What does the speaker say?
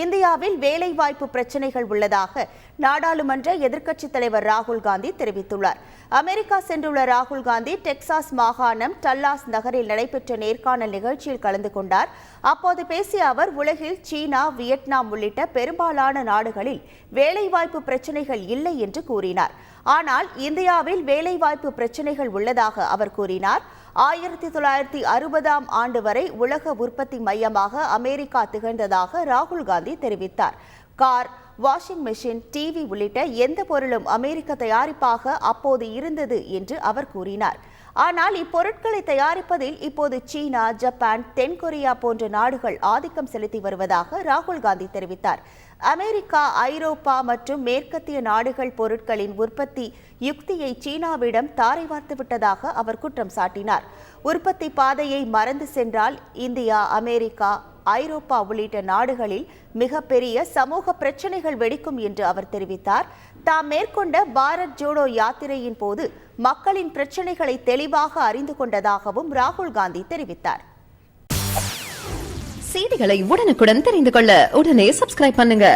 இந்தியாவில் வேலைவாய்ப்பு பிரச்சினைகள் உள்ளதாக நாடாளுமன்ற எதிர்க்கட்சித் தலைவர் ராகுல் காந்தி தெரிவித்துள்ளார். அமெரிக்கா சென்றுள்ள ராகுல் காந்தி டெக்சாஸ் மாகாணம் டல்லாஸ் நகரில் நடைபெற்ற நேர்காணல் நிகழ்ச்சியில் கலந்து கொண்டார். அப்போது பேசிய அவர் உலகில் சீனா வியட்நாம் உள்ளிட்ட பெரும்பாலான நாடுகளில் வேலைவாய்ப்பு பிரச்சினைகள் இல்லை என்று கூறினார். ஆனால் இந்தியாவில் வேலைவாய்ப்பு பிரச்சினைகள் உள்ளதாக அவர் கூறினார். ஆயிரத்தி தொள்ளாயிரத்தி அறுபதாம் ஆண்டு வரை உலக உற்பத்தி மையமாக அமெரிக்கா திகழ்ந்ததாக ராகுல் காந்தி தெரிவித்தார். கார் வாஷிங் மெஷின் டிவி உள்ளிட்ட எந்த பொருளும் அமெரிக்க தயாரிப்பாக அப்போது இருந்தது என்று அவர் கூறினார். ஆனால் இப்பொருட்களை தயாரிப்பதில் இப்போது சீனா ஜப்பான் தென்கொரியா போன்ற நாடுகள் ஆதிக்கம் செலுத்தி வருவதாக ராகுல் காந்தி தெரிவித்தார். அமெரிக்கா ஐரோப்பா மற்றும் மேற்கத்திய நாடுகள் பொருட்களின் உற்பத்தி யுக்தியை சீனாவிடம் தாரை வார்த்து விட்டதாக அவர் குற்றம் சாட்டினார். உற்பத்தி பாதையை மறந்து சென்றால் இந்தியா அமெரிக்கா ஐரோப்பா உள்ளிட்ட நாடுகளில் மிகப்பெரிய சமூக பிரச்சனைகள் வெடிக்கும் என்று அவர் தெரிவித்தார். தாம் மேற்கொண்ட பாரத் ஜோடோ யாத்திரையின் போது மக்களின் பிரச்சனைகளை தெளிவாக அறிந்து கொண்டதாகவும் ராகுல் காந்தி தெரிவித்தார். செய்திகளை உடனுக்குடன் தெரிந்து கொள்ள உடனே சப்ஸ்கிரைப் பண்ணுங்க.